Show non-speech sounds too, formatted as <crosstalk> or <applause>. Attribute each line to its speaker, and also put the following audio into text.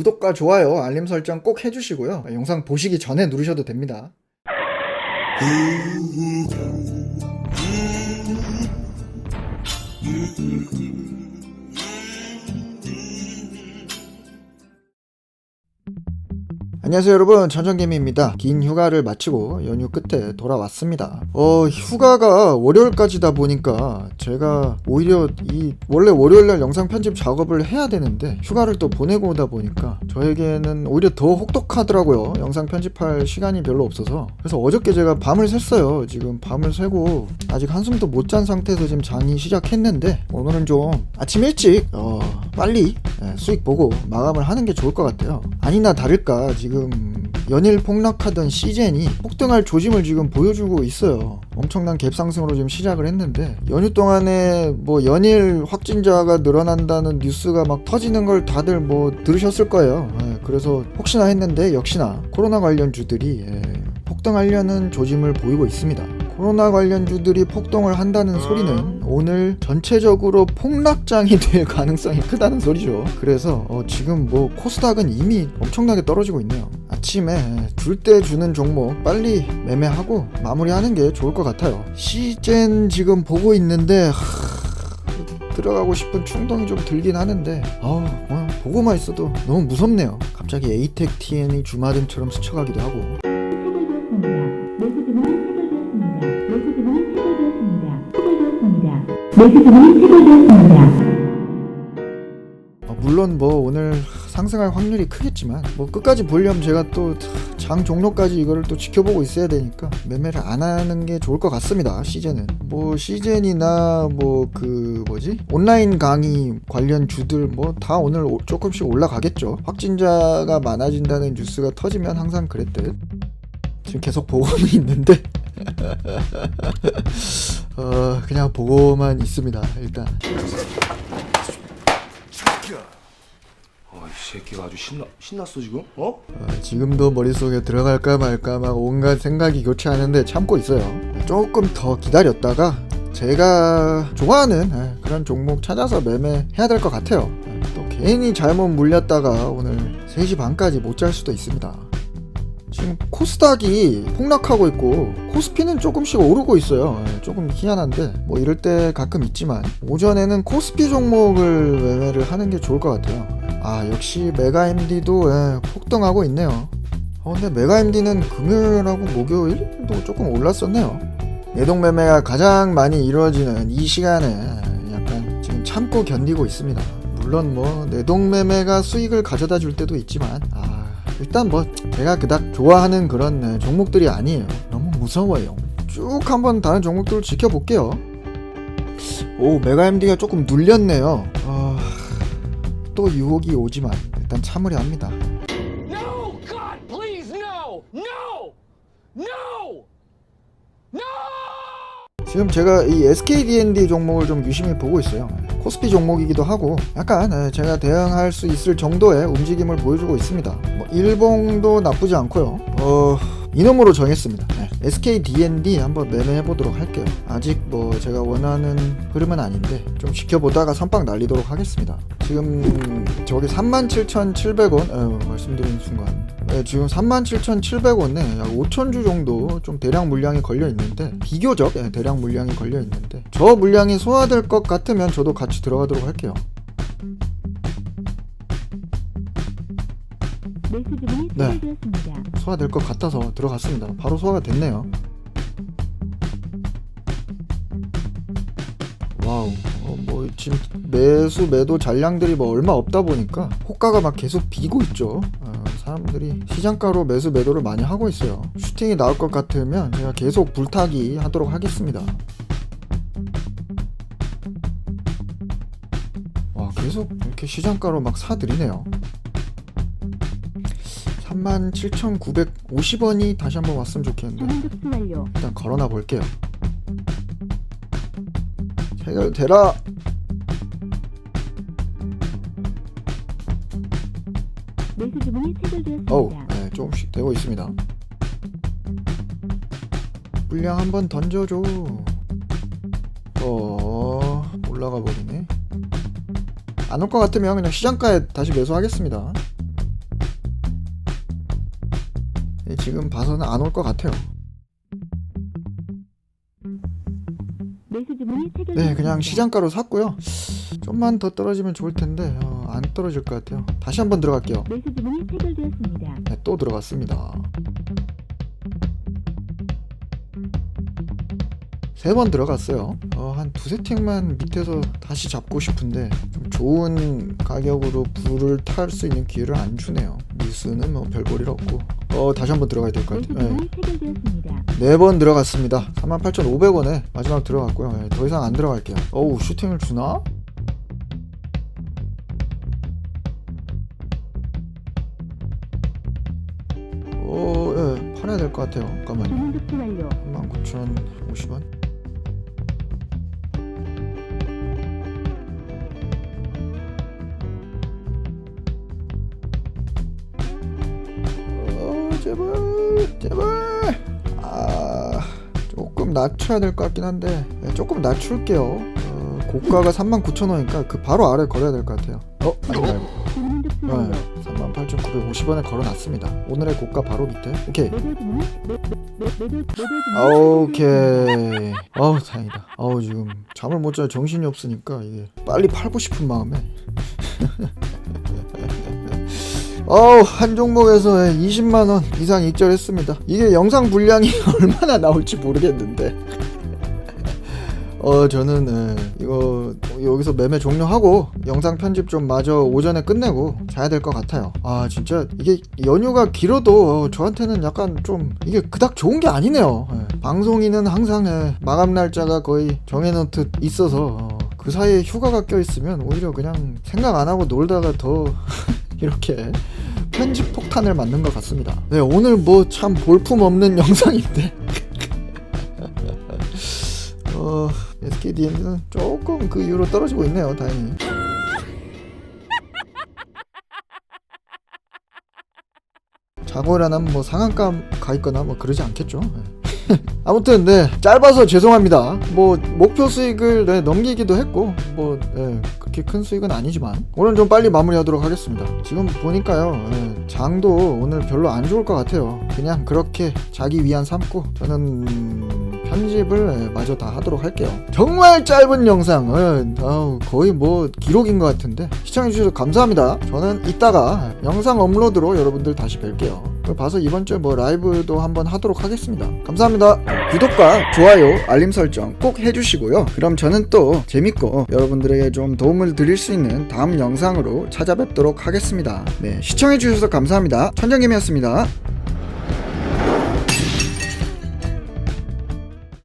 Speaker 1: 구독과 좋아요, 알림 설정 꼭 해주시고요. 영상 보시기 전에 누르셔도 됩니다. 안녕하세요 여러분. 전정개미입니다. 긴 휴가를 마치고 연휴 끝에 돌아왔습니다. 어 휴가가 월요일까지다 보니까 제가 오히려 이 원래 월요일날 영상 편집 작업을 해야 되는데 휴가를 또 보내고 오다 보니까 저에게는 오히려 더 혹독하더라고요. 영상 편집할 시간이 별로 없어서. 그래서 어저께 제가 밤을 샜어요. 지금 밤을 새고 아직 한숨도 못 잔 상태에서 지금 장이 시작했는데 오늘은 좀 아침 일찍 어 빨리 예, 수익 보고 마감을 하는 게 좋을 것 같아요 아니나 다를까 지금 연일 폭락하던 시젠이 폭등할 조짐을 지금 보여주고 있어요. 엄청난 갭 상승으로 지금 시작을 했는데 연휴 동안에 뭐 연일 확진자가 늘어난다는 뉴스가 막 터지는 걸 다들 뭐 들으셨을 거예요. 예, 그래서 혹시나 했는데 역시나 코로나 관련 주들이 예, 폭등하려는 조짐을 보이고 있습니다. 코로나 관련주들이 폭동을 한다는 소리는 오늘 전체적으로 폭락장이 될 가능성이 크다는 소리죠. 그래서 어, 지금 뭐 코스닥은 이미 엄청나게 떨어지고 있네요. 아침에 줄 때 주는 종목 빨리 매매하고 마무리하는 게 좋을 것 같아요. 시젠 지금 보고 있는데 하... 들어가고 싶은 충동이 좀 들긴 하는데 아우 뭐 보고만 있어도 너무 무섭네요. 갑자기 에이텍 TN이 주마등처럼 스쳐가기도 하고 어, 물론 뭐 오늘 상승할 확률이 크겠지만 뭐 끝까지 보려면 제가 또 장 종료까지 이거를 또 지켜보고 있어야 되니까 매매를 안 하는 게 좋을 것 같습니다 시즌은. 뭐 시즌이나 뭐 그 뭐지? 온라인 강의 관련 주들 뭐 다 오늘 오- 조금씩 올라가겠죠. 확진자가 많아진다는 뉴스가 터지면 항상 그랬듯. 지금 계속 보고는 있는데 <laughs> 어 그냥 보고만 있습니다 일단
Speaker 2: 어, 이 새끼가 아주 신나 신났어 지금? 어?
Speaker 1: 어, 지금도 머릿속에 들어갈까 말까 막 온갖 생각이 교차하는데 참고 있어요. 조금 더 기다렸다가 제가 좋아하는 예, 그런 종목 찾아서 매매해야 될 것 같아요. 예, 또 괜히 잘못 물렸다가 오늘 3시 반까지 못 잘 수도 있습니다. 지금 코스닥이 폭락하고 있고 코스피는 조금씩 오르고 있어요. 예, 조금 희한한데 뭐 이럴 때 가끔 있지만 오전에는 코스피 종목을 매매를 하는 게 좋을 것 같아요. 아 역시 메가 MD도 예, 폭등하고 있네요. 어, 근데 메가 MD는 금요일하고 목요일도 조금 올랐었네요. 내동 매매가 가장 많이 이루어지는 이 시간에 약간 지금 참고 견디고 있습니다. 물론 뭐 내동 매매가 수익을 가져다 줄 때도 있지만 아 일단 뭐 제가 그닥 좋아하는 그런 네, 종목들이 아니에요. 너무 무서워요. 쭉 한번 다른 종목들을 지켜볼게요. 오 메가 MD가 조금 눌렸네요. 아, 또 유혹이 오지만 일단 참으려 합니다.
Speaker 3: No! God, please, no! No! No! No!
Speaker 1: 지금 제가 이 SKDND 종목을 좀 유심히 보고 있어요. 코스피 종목이기도 하고 약간 예, 제가 대응할 수 있을 정도의 움직임을 보여주고 있습니다. 뭐 일봉도 나쁘지 않고요. 어 이놈으로 정했습니다. 네, SKDND 한번 매매해 보도록 할게요. 아직 뭐 제가 원하는 흐름은 아닌데 좀 지켜보다가 선빵 날리도록 하겠습니다. 지금 저기 37,700원 어, 말씀드리는 순간 네, 지금 37,700원에 약 5,000주 정도 좀 대량 물량이 걸려 있는데 비교적 예, 대량 물량이 걸려 있는데 저 물량이 소화될 것 같으면 저도 같이 들어가도록 할게요.
Speaker 4: 매수 주문이
Speaker 1: 네.
Speaker 4: 체결되었습니다.
Speaker 1: 소화될 것 같아서 들어갔습니다. 바로 소화가 됐네요. 와우. 어, 뭐 지금 매수 매도 잔량들이 뭐 얼마 없다 보니까 호가가 막 계속 비고 있죠. 어, 사람들이 시장가로 매수 매도를 많이 하고 있어요. 슈팅이 나올 것 같으면 제가 계속 불타기 하도록 하겠습니다. 와 계속 이렇게 시장가로 막 사들이네요. 37,950원이 다시 한번 왔으면 좋겠는데
Speaker 4: 완료.
Speaker 1: 일단 걸어놔 볼게요. 해결되라.
Speaker 4: 매수 주문이 체결되었습니다.
Speaker 1: 어우, 네, 조금씩 되고 있습니다. 물량 한번 던져줘. 어, 올라가 버리네. 안 올 것 같으면 그냥 시장가에 다시 매수하겠습니다. 지금 봐서는 안 올 것 같아요. 네, 그냥 시장가로 샀고요. 좀만 더 떨어지면 좋을 텐데 어, 안 떨어질 것 같아요. 다시 한번 들어갈게요.
Speaker 4: 매수 주문이 체결되었습니다.
Speaker 1: 네, 또 들어갔습니다. 세 번 들어갔어요. 어, 한 두세 틱만 밑에서 다시 잡고 싶은데 좀 좋은 가격으로 불을 탈 수 있는 기회를 안 주네요. 미수는 뭐 별볼일 없고. 어, 다시 한번 들어가야 될 것 같아요. 네.
Speaker 4: 주문이 체결되었습니다.
Speaker 1: 네번 들어갔습니다. 48,500원에 마지막 들어갔고요. 네, 더 이상 안 들어갈게요. 어우, 슈팅을 주나? 어, 예, 팔아야 될 것 같아요. 잠깐만요.
Speaker 4: 주문 접수 완료.
Speaker 1: 19,050원. 제발, 제발. 아, 조금 낮춰야 될 것 같긴 한데, 네, 조금 낮출게요. 어, 고가가 39,000원이니까 그 바로 아래 걸어야 될 것 같아요. 어, 아니 말고. 네,
Speaker 4: 완료.
Speaker 1: 38,950원에 걸어놨습니다. 오늘의 고가 바로 밑에. 오케이.
Speaker 4: 주문이
Speaker 1: 오케이. 어우 다행이다. 어우 지금 잠을 못 자요 정신이 없으니까 이게 빨리 팔고 싶은 마음에. <laughs> 어우 한 종목에서 20만 원 이상 익절했습니다. 이게 영상 분량이 <laughs> 얼마나 나올지 모르겠는데. <laughs> 어 저는 예, 이거 여기서 매매 종료하고 영상 편집 좀 마저 오전에 끝내고 자야 될 것 같아요. 아 진짜 이게 연휴가 길어도 어, 저한테는 약간 좀 이게 그닥 좋은 게 아니네요. 예. 방송인은 항상 예, 마감 날짜가 거의 정해놓듯 있어서 어, 그 사이에 휴가가 껴있으면 오히려 그냥 생각 안 하고 놀다가 더 <laughs> 이렇게 편집 폭탄을 맞는 것 같습니다. 네 오늘 뭐 참 볼품 없는 <laughs> 영상인데. <laughs> 어, SKDN은 조금 그 이후로 떨어지고 있네요, 다행히. 자고 일어나면 뭐 상한가 가 있거나 뭐 그러지 않겠죠. 네. <laughs> 아무튼 네 짧아서 죄송합니다. 뭐 목표 수익을 네, 넘기기도 했고 뭐 네, 그렇게 큰 수익은 아니지만 오늘 좀 빨리 마무리하도록 하겠습니다. 지금 보니까요 네, 장도 오늘 별로 안 좋을 것 같아요. 그냥 그렇게 자기 위안 삼고 저는 편집을 예, 마저 다 하도록 할게요. 정말 짧은 영상은 거의 뭐 기록인 것 같은데 시청해주셔서 감사합니다. 저는 이따가 영상 업로드로 여러분들 다시 뵐게요. 봐서 이번 주에 뭐 라이브도 한번 하도록 하겠습니다. 감사합니다. 구독과 좋아요, 알림 설정 꼭 해주시고요. 그럼 저는 또 재밌고 여러분들에게 좀 도움을 드릴 수 있는 다음 영상으로 찾아뵙도록 하겠습니다. 네, 시청해주셔서 감사합니다. 천정님이었습니다.